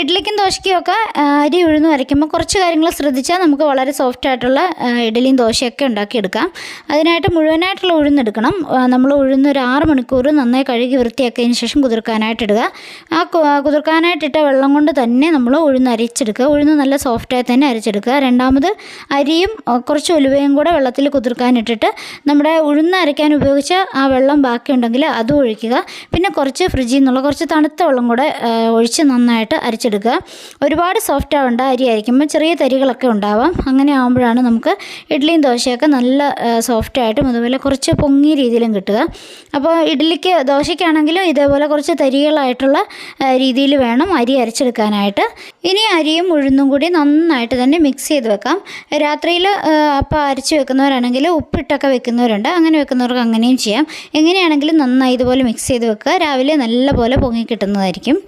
ഇഡ്ഡലിക്കും ദോശയ്ക്കും ഒക്കെ അരി ഉഴുന്ന് വരയ്ക്കുമ്പോൾ കുറച്ച് കാര്യങ്ങൾ ശ്രദ്ധിച്ചാൽ നമുക്ക് വളരെ സോഫ്റ്റ് ആയിട്ടുള്ള ഇഡ്ഡലിയും ദോശയൊക്കെ ഉണ്ടാക്കിയെടുക്കാം. അതിനായിട്ട് മുഴുവനായിട്ടുള്ള ഉഴുന്നെടുക്കണം നമ്മൾ ഉഴുന്ന് ഒരു ആറ് മണിക്കൂർ നന്നായി കഴുകി വൃത്തിയാക്കിയതിന് ശേഷം കുതിർക്കാനായിട്ട് ഇടുക. ആ കുതിർക്കാനായിട്ടിട്ട വെള്ളം കൊണ്ട് തന്നെ നമ്മൾ ഉഴുന്ന് അരിച്ചെടുക്കുക. ഉഴുന്ന് നല്ല സോഫ്റ്റായി തന്നെ അരച്ചെടുക്കുക. രണ്ടാമത് അരിയും കുറച്ച് ഉലുവയും കൂടെ വെള്ളത്തിൽ കുതിർക്കാനിട്ടിട്ട് നമ്മുടെ ഉഴുന്ന് അരയ്ക്കാൻ ഉപയോഗിച്ച ആ വെള്ളം ബാക്കിയുണ്ടെങ്കിൽ അതും ഒഴിക്കുക. പിന്നെ കുറച്ച് ഫ്രിഡ്ജിൽ നിന്നുള്ള കുറച്ച് തണുത്ത വെള്ളം കൂടെ ഒഴിച്ച് നന്നായിട്ട് അരച്ചെടുക്കുക ഒരുപാട് സോഫ്റ്റ് ആവേണ്ട അരി ആയിരിക്കുമ്പോൾ ചെറിയ തരികളൊക്കെ ഉണ്ടാവാം. അങ്ങനെ ആകുമ്പോഴാണ് നമുക്ക് ഇഡ്ഡലിയും ദോശയൊക്കെ നല്ല സോഫ്റ്റ് ആയിട്ടും അതുപോലെ കുറച്ച് പൊങ്ങിയ രീതിയിലും കിട്ടുക. അപ്പോൾ ഇഡ്ഡലിക്ക് ദോശയ്ക്കാണെങ്കിലും ഇതേപോലെ കുറച്ച് തരികളായിട്ടുള്ള രീതിയിൽ വേണം അരി അരച്ചെടുക്കാനായിട്ട്. ഇനി അരിയും ഉഴുന്നും കൂടി നന്നായിട്ട് തന്നെ മിക്സ് ചെയ്ത് വെക്കാം. രാത്രിയിൽ അപ്പം അരച്ച് വെക്കുന്നവരാണെങ്കിൽ ഉപ്പിട്ടൊക്കെ വെക്കുന്നവരുണ്ട്. അങ്ങനെ വെക്കുന്നവർക്ക് അങ്ങനെയും ചെയ്യാം. എങ്ങനെയാണെങ്കിലും നന്നായി ഇതുപോലെ മിക്സ് ചെയ്ത് വെക്കുക. രാവിലെ നല്ലപോലെ പൊങ്ങി കിട്ടുന്നതായിരിക്കും.